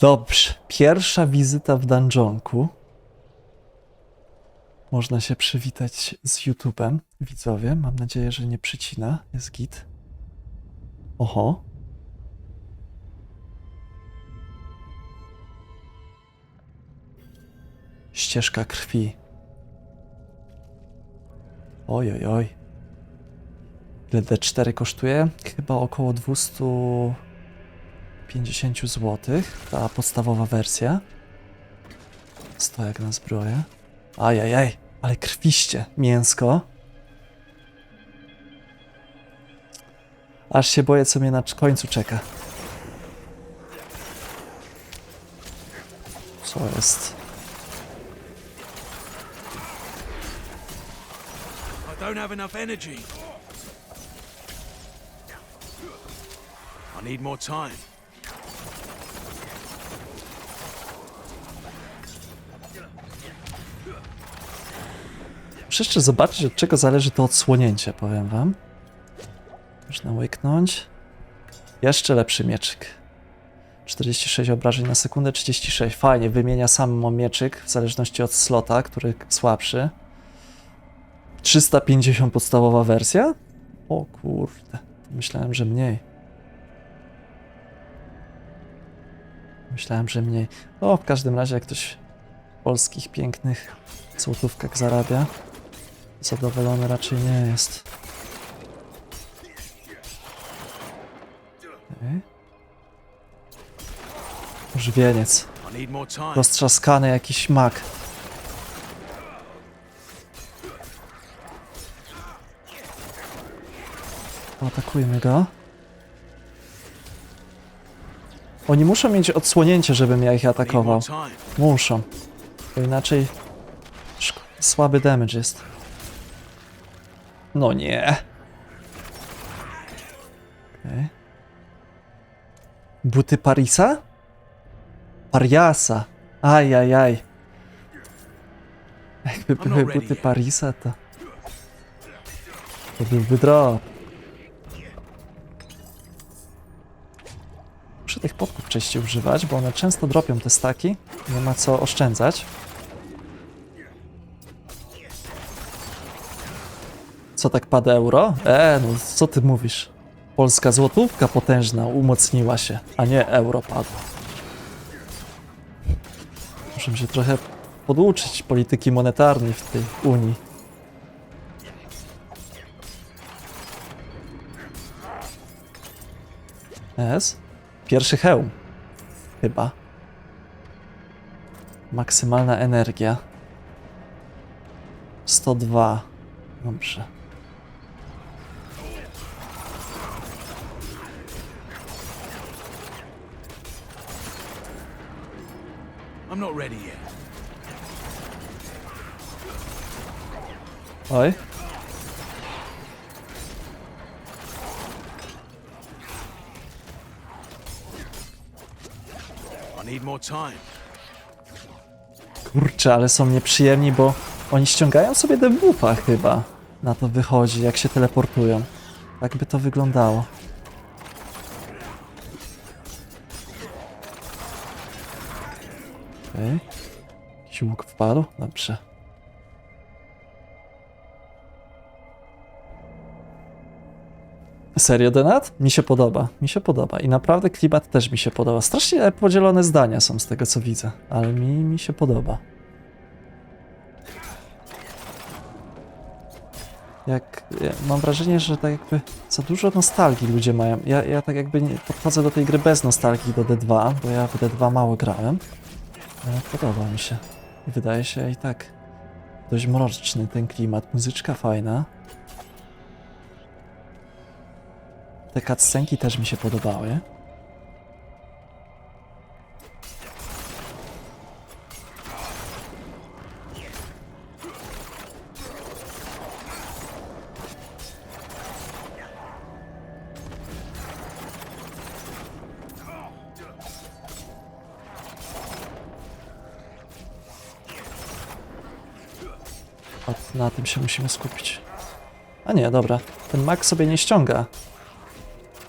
Dobrze, pierwsza wizyta w dungeonku. Można się przywitać z YouTube'em, widzowie. Mam nadzieję, że nie przycina. Jest git. Oho. Ścieżka krwi. Oj, oj, oj. Ile D4 kosztuje? Chyba około 250 zł. Ta podstawowa wersja. Stojak na zbroję. Ajajaj, ale krwiście. Mięsko. Aż się boję, co mnie na końcu czeka. Co jest? I don't have enough energy. I need more time. Muszę jeszcze zobaczyć, od czego zależy to odsłonięcie, powiem wam. Można łyknąć. Jeszcze lepszy mieczyk. 46 obrażeń na sekundę, 36. Fajnie, wymienia sam mieczyk w zależności od slota, który słabszy. 350 podstawowa wersja? O kurde, myślałem, że mniej. Myślałem, że mniej. No, w każdym razie, jak ktoś w polskich pięknych złotówkach zarabia, zadowolony raczej nie jest. Okay. Żywieniec. Roztrzaskany jakiś mak. Atakujmy go. Oni muszą mieć odsłonięcie, żebym ja ich atakował. Muszą. Bo inaczej słaby damage jest. No nie. Okay. Buty Parisa? Pariasa. Ajajaj. Jakby były buty. Parisa, to... To byłby drop. Muszę tych podków częściej używać, bo one często dropią te staki. Nie ma co oszczędzać. Co tak pada euro? E, no co ty mówisz? Polska złotówka potężna umocniła się, a nie euro padło. Muszę się trochę poduczyć polityki monetarnej w tej Unii. S? Pierwszy hełm. Chyba. Maksymalna energia. 102. Dobrze. I'm not ready yet. Oj. I need more time. Kurczę, ale są nieprzyjemni, bo oni ściągają sobie debuffa chyba. Na to wychodzi, jak się teleportują. Tak by to wyglądało. Okej. Jakiś łuk wpadł? Dobrze. Serio, Denat? Mi się podoba, mi się podoba. I naprawdę klimat też mi się podoba. Strasznie podzielone zdania są z tego, co widzę, ale mi, mi się podoba. Jak, ja mam wrażenie, że tak jakby za dużo nostalgii ludzie mają. Ja, ja tak jakby nie podchodzę do tej gry bez nostalgii do D2, bo ja w D2 mało grałem. Ale podoba mi się. Wydaje się i tak dość mroczny ten klimat. Muzyczka fajna. Te cutscenki też mi się podobały. Na tym się musimy skupić. A nie, dobra. Ten mak sobie nie ściąga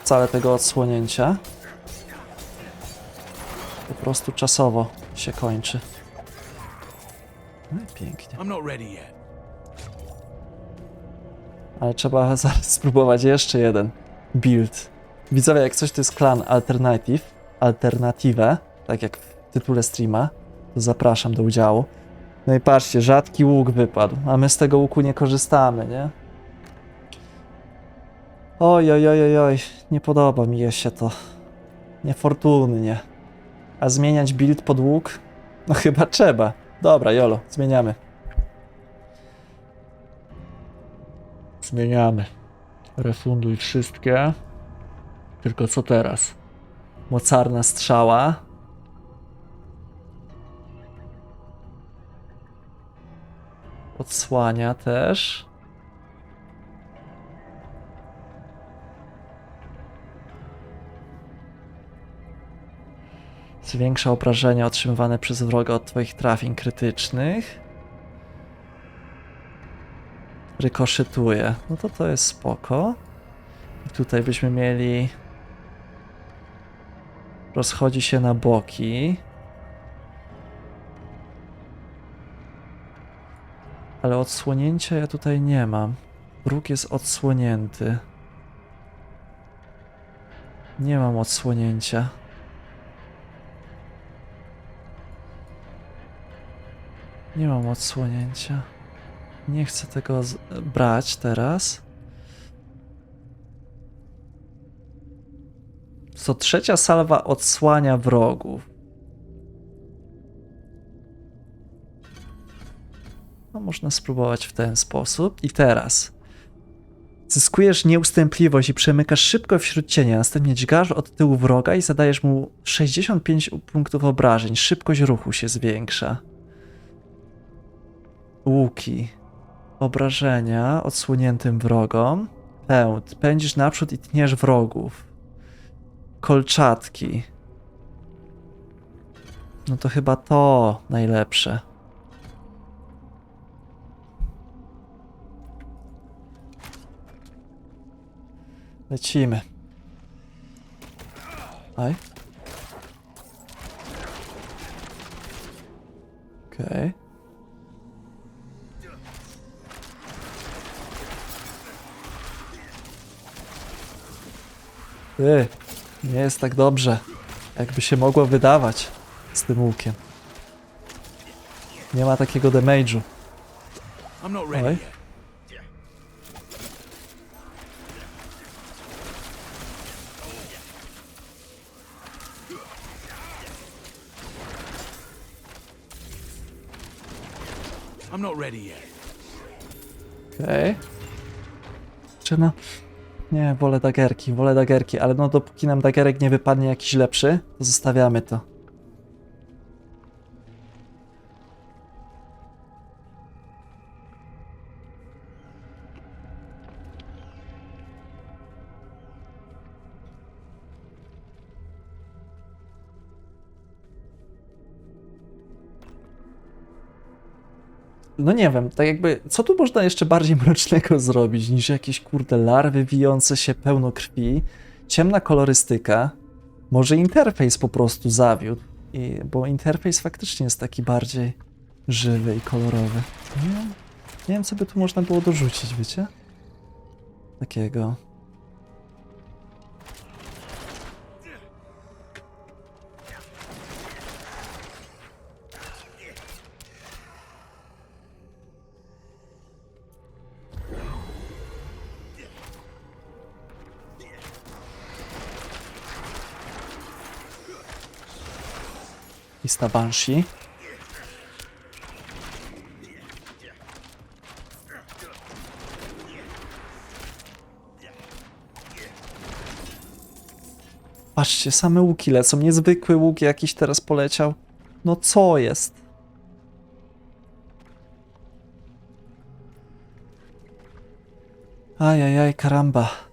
wcale tego odsłonięcia. po prostu czasowo się kończy. No i pięknie. Ale trzeba zaraz spróbować jeszcze jeden build. Widzowie, jak coś to jest klan Alternative, Alternative, tak jak w tytule streama, to zapraszam do udziału. No i patrzcie, rzadki łuk wypadł, a my z tego łuku nie korzystamy, nie? Oj, oj, oj, oj, oj, nie podoba mi się to. Niefortunnie. A zmieniać build pod łuk? No chyba trzeba. Dobra, jolo, zmieniamy. Zmieniamy. Refunduj wszystkie. Tylko co teraz? Mocarna strzała. Odsłania też. Zwiększa obrażenia otrzymywane przez wroga od twoich trafień krytycznych. Rykoszytuje. No to to jest spoko. I tutaj byśmy mieli... Rozchodzi się na boki. Ale odsłonięcia ja tutaj nie mam. Róg jest odsłonięty. Nie mam odsłonięcia. Nie mam odsłonięcia. Nie chcę tego brać teraz. Co trzecia salwa odsłania wrogów. Można spróbować w ten sposób. I teraz. Zyskujesz nieustępliwość i przemykasz szybko wśród cienia. Następnie dźgasz od tyłu wroga i zadajesz mu 65 punktów obrażeń. Szybkość ruchu się zwiększa. Łuki. Obrażenia odsłoniętym wrogom. Pęd. Pędzisz naprzód i tniesz wrogów. Kolczatki. No to chyba to najlepsze. Lecimy. Aj. Okej. Ty, nie jest tak dobrze, jakby się mogło wydawać z tym łukiem. Nie ma takiego damage'u. Oj. I'm not ready yet. Okej. Czy no... Nie, wolę dagerki, wolę dagerki, ale no dopóki nam dagerek nie wypadnie jakiś lepszy, to zostawiamy to. No nie wiem, tak jakby, co tu można jeszcze bardziej mrocznego zrobić niż jakieś kurde larwy wijące się pełno krwi, ciemna kolorystyka, może interfejs po prostu zawiódł, I, bo interfejs faktycznie jest taki bardziej żywy i kolorowy. Nie wiem, nie wiem co by tu można było dorzucić, wiecie? Takiego. Lista Banshee. Patrzcie, same łuki lecą. Niezwykły łuk jakiś teraz poleciał. No co jest? Ajajaj, karamba.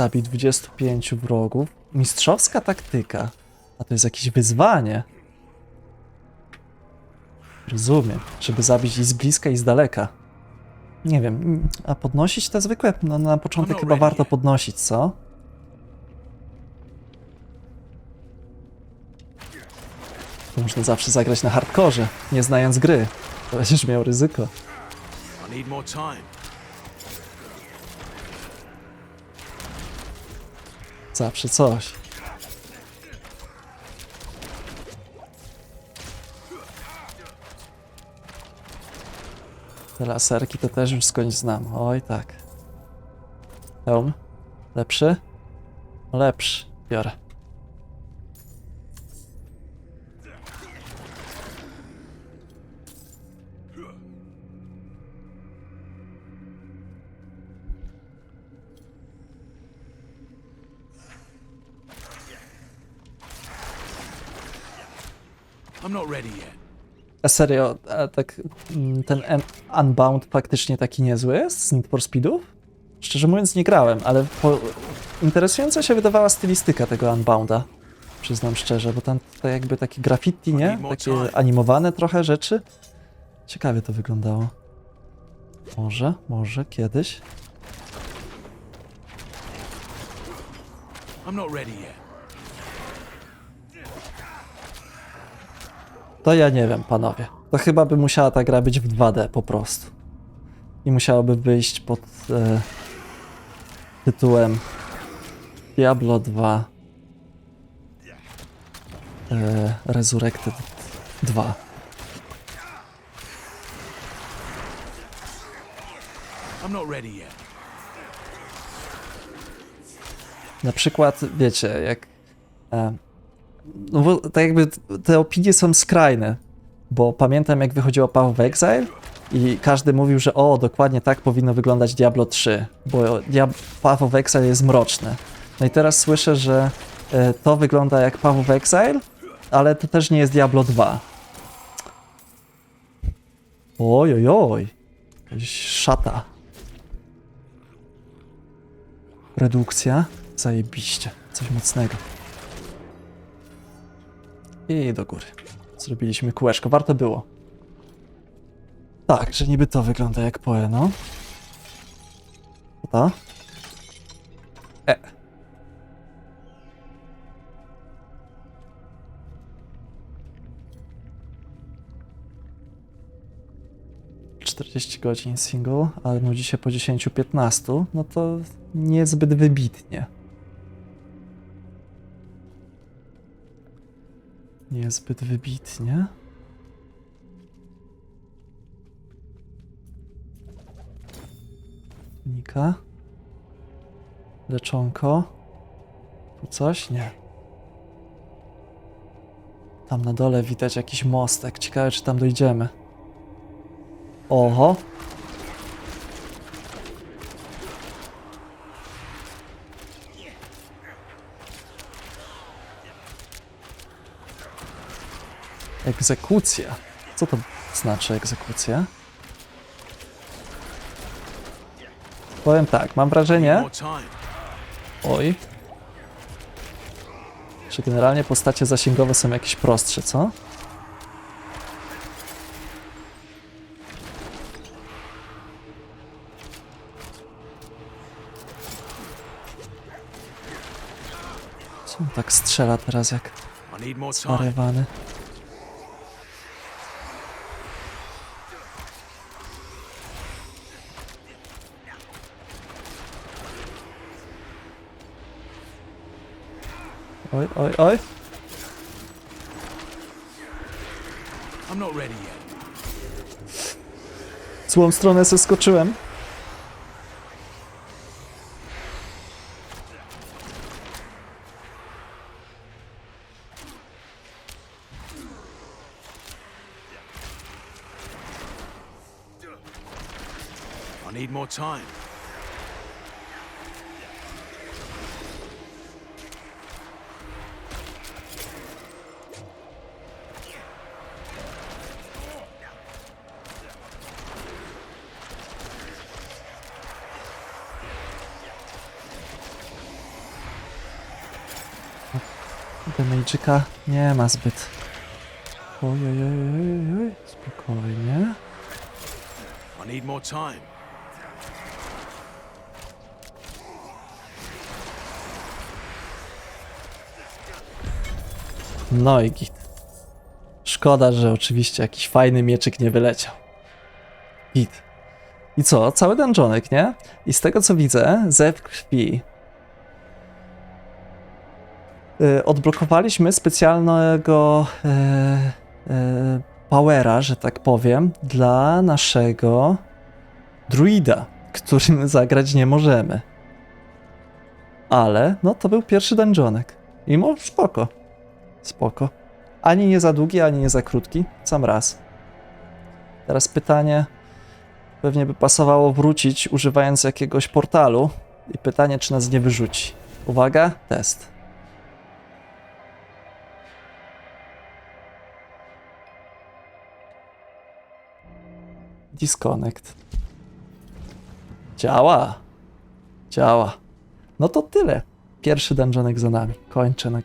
Zabij 25 wrogów. Mistrzowska taktyka. A to jest jakieś wyzwanie. Rozumiem. Żeby zabić i z bliska, i z daleka. Nie wiem, a podnosić te zwykłe? No na początek chyba warto podnosić, co? To można zawsze zagrać na hardkorze, nie znając gry. To będziesz miał ryzyko. I need more time. Zawsze coś. Te laserki to też już skądś znam. Oj tak. Lepszy? Lepszy. Biorę. A serio, a tak mm, ten Un- Unbound faktycznie taki niezły jest z Need for Speedów? Szczerze mówiąc nie grałem, ale po... interesująca się wydawała stylistyka tego Unbounda. Przyznam szczerze, bo tam to jakby takie graffiti, nie? Takie animowane trochę rzeczy. Ciekawie to wyglądało. Może, może kiedyś. I'm not ready yet. To ja nie wiem, panowie. To chyba by musiała ta gra być w 2D po prostu. I musiałaby wyjść pod e, tytułem Diablo 2 e, Resurrected 2. I'm not ready yet. Na przykład, wiecie, jak. E, no bo tak jakby te opinie są skrajne, bo pamiętam jak wychodziło Path of Exile i każdy mówił, że o, dokładnie tak powinno wyglądać Diablo 3, bo Diab Path of Exile jest mroczne. No i teraz słyszę, że e, to wygląda jak Path of Exile, ale to też nie jest Diablo 2. Oj, oj, oj. Szata. Redukcja. Zajebiście. Coś mocnego. I do góry. Zrobiliśmy kółeczko. Warto było. Tak, że niby to wygląda jak poe, no. Co to? E. ...40 godzin single, ale nudzi się po 10-15, no to niezbyt wybitnie. Niezbyt wybitnie. Nika. Leczonko. Tu coś? Nie. Tam na dole widać jakiś mostek. Ciekawe, czy tam dojdziemy. Oho. Egzekucja. Co to znaczy egzekucja? Powiem tak, mam wrażenie, oj, że generalnie postacie zasięgowe są jakieś prostsze, co? Co on tak strzela teraz jak I need more time. zwariowany? Oj, oj, oj. I'm not ready yet. W złą stronę zeskoczyłem. I need more time. damage'yka nie ma zbyt. Ojojojojoj, spokojnie. I need more time. No i git. Szkoda, że oczywiście jakiś fajny mieczyk nie wyleciał. Git. I co? Cały dungeonek, nie? I z tego co widzę, Zew krwi Y, odblokowaliśmy specjalnego e, e, powera, że tak powiem, dla naszego druida, którym zagrać nie możemy. Ale, no to był pierwszy dungeonek. I mo spoko. Spoko. Ani nie za długi, ani nie za krótki. Sam raz. Teraz pytanie. Pewnie by pasowało wrócić używając jakiegoś portalu. I pytanie, czy nas nie wyrzuci. Uwaga, test. Disconnect. Działa. Działa. No to tyle. Pierwszy dungeonek za nami. Kończę nagrywanie.